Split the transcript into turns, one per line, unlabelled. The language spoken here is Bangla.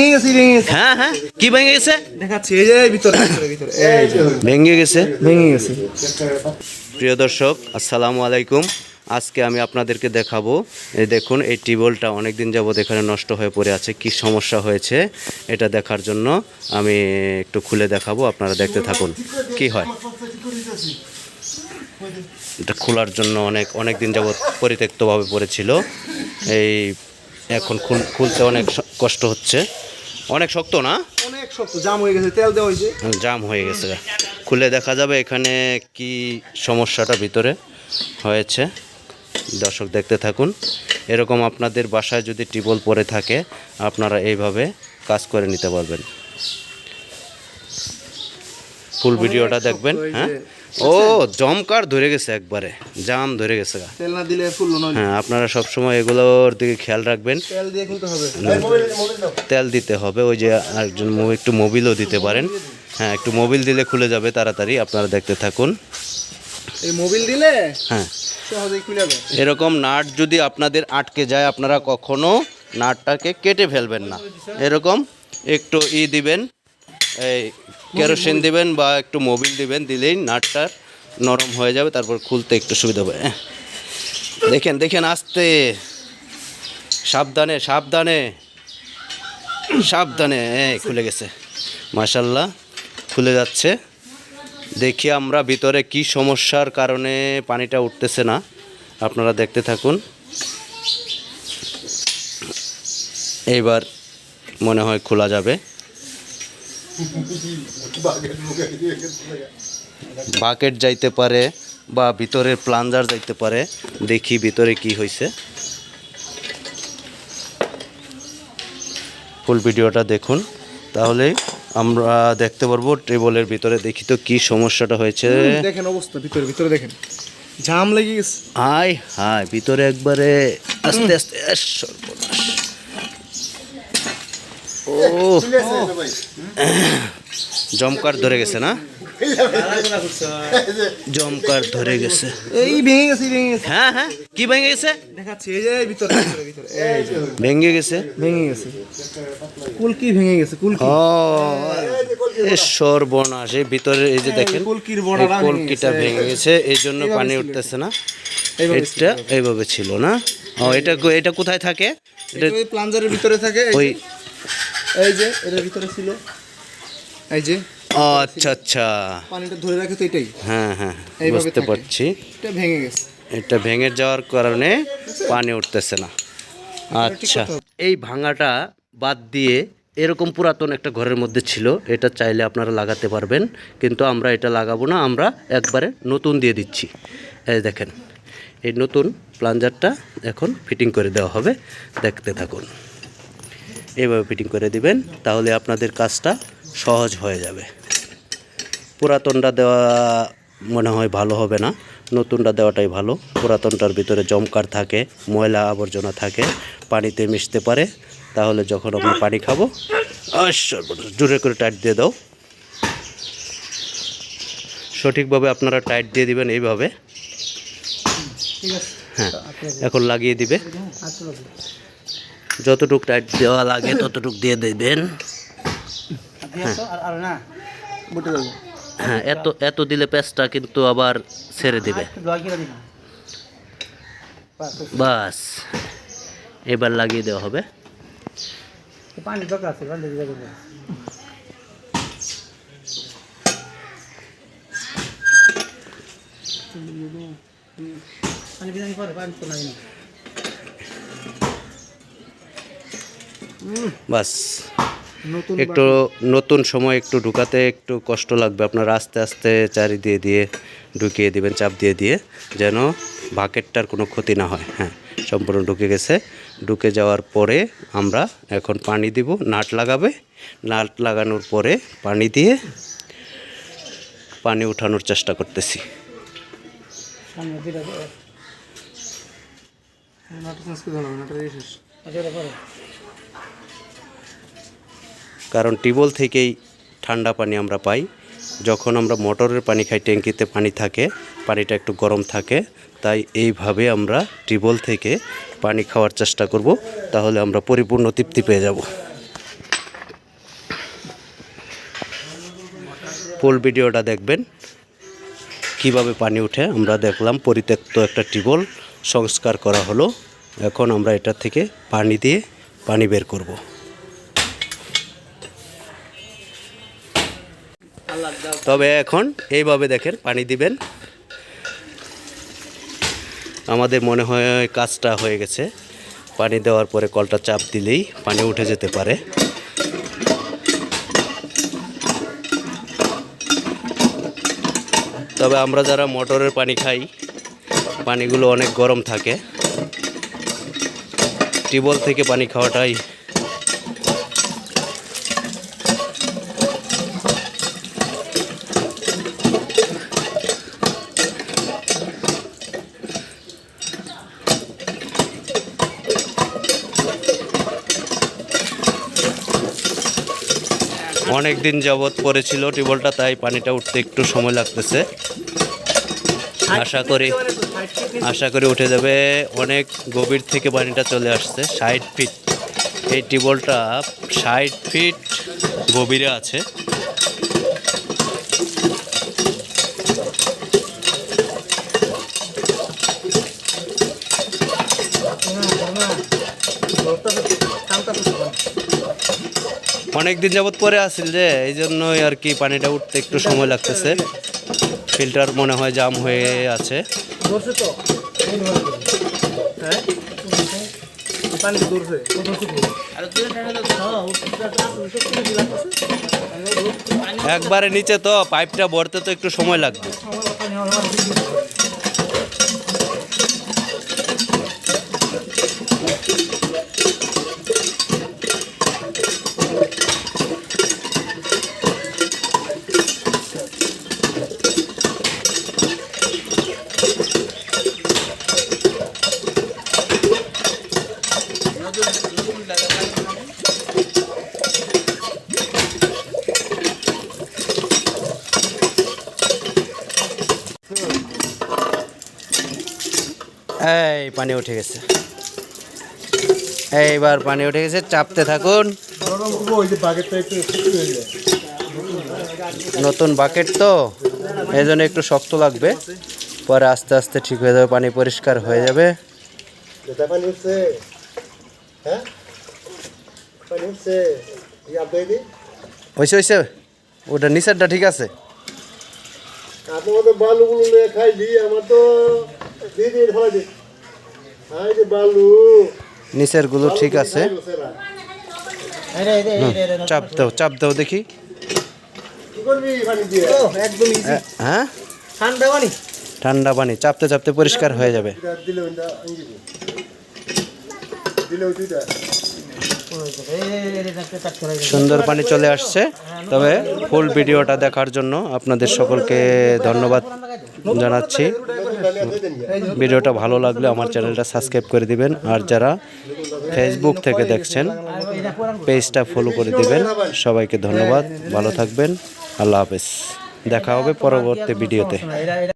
ভেঙে গেছে ভেঙে গেছে।
হ্যাঁ হ্যাঁ কি ভেঙে গেছে?
দেখাচ্ছি এই যে ভিতরে ভিতরে ভিতরে এই
ভেঙে গেছে।
ভেঙে গেছে।
প্রিয় দর্শক আসসালামু আলাইকুম। আজকে আমি আপনাদেরকে দেখাবো। এই দেখুন এই টিউবওয়েলটা অনেক দিন যাবত এখানে নষ্ট হয়ে পড়ে আছে। কি সমস্যা হয়েছে এটা দেখার জন্য আমি একটু খুলে দেখাবো আপনারা দেখতে থাকুন। কি হয়? এটা খোলার জন্য অনেক অনেক দিন যাবত পরিত্যক্তভাবে পড়েছিল। এই এখন খুলতে অনেক কষ্ট হচ্ছে। অনেক শক্ত না?
অনেক শক্ত জাম হয়ে গেছে তেল দেওয়া হয়েছে।
জাম হয়ে গেছে। খুলে দেখা যাবে এখানে কি সমস্যাটা ভিতরে হয়েছে। দর্শক দেখতে থাকুন। এরকম আপনাদের বাসায় যদি টিবল পরে থাকে আপনারা এইভাবে কাজ করে নিতে পারবেন। ফুল ভিডিওটা দেখবেন হ্যাঁ? ও জমকার ধরে গেছে একবারে। জাম ধরে গেছে।
তেল না দিলে ফুল
হ্যাঁ আপনারা সবসময় এগুলোর দিকে খেয়াল রাখবেন।
তেল দিয়ে খুলতে হবে।
তেল দিতে হবে ওই যে একজন একটু মোবিলও দিতে পারেন। হ্যাঁ একটু মোবিল দিলে খুলে যাবে তাড়াতাড়ি আপনারা দেখতে থাকুন।
এই মোবিল দিলে
হ্যাঁ। এরকম নাট যদি আপনাদের আটকে যায় আপনারা কখনো নাটটাকে কেটে ফেলবেন না। এরকম একটু ই দিবেন এই কেরোসিন দিবেন বা একটু মোবিল দিবেন, দিলেই নাটটা নরম হয়ে যাবে, তারপর খুলতে একটু সুবিধা হবে এহ। দেখেন দেখেন, আস্তে। সাবধানে সাবধানে। সাবধানে খুলে গেছে। মাশাল্লাহ, খুলে যাচ্ছে। দেখি আমরা ভিতরে কি সমস্যার কারণে পানিটা উঠতেছে না। আপনারা দেখতে থাকুন। এইবার মনে হয় খোলা যাবে। বাকেট যাইতে পারে বা ভিতরের প্লাঞ্জার যাইতে পারে দেখি ভিতরে কি হয়েছে ফুল ভিডিওটা দেখুন। তাহলে আমরা দেখতে পারব টেবলের ভিতরে দেখি তো কি সমস্যাটা হয়েছে।
দেখেন অবস্থা ভিতরে ভিতরে দেখেন। জাম লেগে গেছে।
হাই হাই ভিতরে একবারে আস্তে আস্তে সর্বনাশ। ও জমকার ধরে গেছে না? জমকার ধরে গেছে।
এই ভেঙে গেছে ভেঙে গেছে।
হ্যাঁ হ্যাঁ। কি ভেঙে গেছে?
দেখাচ্ছি এই যে ভিতরে ভিতরে
ভেঙে গেছে?
ভেঙে গেছে। কুলকি ভেঙে গেছে কুলকি।
ও এ সর্বনাশ এই ভিতরে এই যে দেখেন
কলকির ভেঙে
কলকিটা। ভেঙে গেছে এই জন্য পানি উঠতেছে না।
এইভাবে
এটা এইভাবে ছিল না? ও এটা এটা কোথায় থাকে? এটা
ওই প্লাঞ্জারের ভিতরে থাকে
ওই
এই যে এটার ভিতরে ছিল। এই যে।
আচ্ছা আচ্ছা।
পানিটা ধরে রাখে তো এটাই।
হ্যাঁ হ্যাঁ বুঝতে পারছি।
এটা ভেঙে গেছে।
এটা ভেঙে যাওয়ার কারণে পানি উঠতেছে না। আচ্ছা। এই ভাঙাটা বাদ দিয়ে এরকম পুরাতন একটা ঘরের মধ্যে ছিল এটা চাইলে আপনারা লাগাতে পারবেন কিন্তু আমরা এটা লাগাবো না আমরা একবারে নতুন দিয়ে দিচ্ছি। এই দেখেন এই নতুন প্লাঞ্জারটা এখন ফিটিং করে দেওয়া হবে দেখতে থাকুন। এইভাবে ফিটিং করে দিবেন তাহলে আপনাদের কাজটা সহজ হয়ে যাবে। পুরাতনটা দেওয়া মনে হয় ভালো হবে না নতুনটা দেওয়াটাই ভালো। পুরাতনটার ভিতরে জমকার থাকে ময়লা আবর্জনা থাকে পানিতে মিশতে পারে তাহলে যখন আমরা পানি খাব জোরে করে টাইট দিয়ে দাও। সঠিকভাবে আপনারা টাইট দিয়ে দিবেন এইভাবে। হ্যাঁ এখন লাগিয়ে দিবে। যতটুক টাইট দেওয়া লাগে ততটুক দিয়ে দেবেন। হ্যাঁ এত এত দিলে পেঁচটা কিন্তু আবার ছেড়ে দিবে। বাস এবার লাগিয়ে দেওয়া হবে।
পানি দরকার আছে পানি দিয়ে দেবো পানি পানি তো লাগে না
বাস। একটু নতুন সময় একটু ঢুকাতে একটু কষ্ট লাগবে। আপনারা আস্তে আস্তে চারি দিয়ে দিয়ে ঢুকিয়ে দিবেন চাপ দিয়ে দিয়ে যেন বাকেটটার কোনো ক্ষতি না হয়। হ্যাঁ সম্পূর্ণ ঢুকে গেছে। ঢুকে যাওয়ার পরে আমরা এখন পানি দিব। নাট লাগাবে। নাট লাগানোর পরে পানি দিয়ে পানি উঠানোর চেষ্টা করতেছি। কারণ টিউবওয়েল থেকেই ঠান্ডা পানি আমরা পাই। যখন আমরা মোটরের পানি খাই, ট্যাঙ্কিতে পানি থাকে, পানিটা একটু গরম থাকে, তাই এইভাবে আমরা টিউবওয়েল থেকে পানি খাওয়ার চেষ্টা করব, তাহলে আমরা পরিপূর্ণ তৃপ্তি পেয়ে যাব। ফুল ভিডিওটা দেখবেন। কীভাবে পানি উঠে, আমরা দেখলাম পরিত্যক্ত একটা টিউবওয়েল সংস্কার করা হলো। এখন আমরা এটা থেকে পানি দিয়ে পানি বের করব। তবে এখন এইভাবে দেখেন, পানি দিবেন। আমাদের মনে হয় কাজটা হয়ে গেছে। পানি দেওয়ার পরে কলটা চাপ দিলেই পানি উঠে যেতে পারে। তবে আমরা যারা মোটরের পানি খাই, পানিগুলো অনেক গরম থাকে। টিউবওয়েল থেকে পানি খাওয়াটাই অনেক দিন যাবৎ পড়েছিল টিউবওয়েলটা, তাই পানিটা উঠতে একটু সময় লাগতেছে। আশা করি আশা করি উঠে যাবে। অনেক গভীর থেকে পানিটা চলে আসছে, ষাট ফিট এই টিউবওয়েলটা ষাট ফিট গভীরে আছে। অনেক দিন যাবৎ পরে আসছিল যে এই জন্যই আর কি পানিটা উঠতে একটু সময় লাগতেছে। ফিল্টার মনে হয় জাম হয়ে আছে।
হ্যাঁ
একবারে নিচে তো পাইপটা ভরতে তো একটু সময় লাগবে। এই পানি উঠে গেছে। এইবার পানি উঠে গেছে চাপতে থাকুন।
হয়ে
নতুন বাকেট তো এই জন্য একটু শক্ত লাগবে। পরে আস্তে আস্তে ঠিক হয়ে যাবে পানি পরিষ্কার হয়ে যাবে।
হ্যাঁ?
হয়েছে হয়েছে ওটা নিচেরটা ঠিক আছে।
আপনার তো বালুগুলো খাইলি আমার তো দিয়ে দিয়ে বালু।
নিচেরগুলো ঠিক আছে। চাপ দাও চাপ দাও দেখি।
কি করবি পানি দিয়ে? একদম ইজি
এ- হ্যাঁ?
ঠান্ডা পানি?
ঠান্ডা পানি চাপতে চাপতে পরিষ্কার হয়ে যাবে। সুন্দর পানি চলে আসছে। তবে ফুল ভিডিওটা দেখার জন্য আপনাদের সকলকে ধন্যবাদ। জানাচ্ছি। ভিডিওটা ভালো লাগলে আমার চ্যানেলটা সাবস্ক্রাইব করে দিবেন। আর যারা ফেসবুক থেকে দেখছেন পেজটা ফলো করে দিবেন। সবাইকে ধন্যবাদ। ভালো থাকবেন। আল্লাহ হাফেজ। দেখা হবে পরবর্তী ভিডিওতে।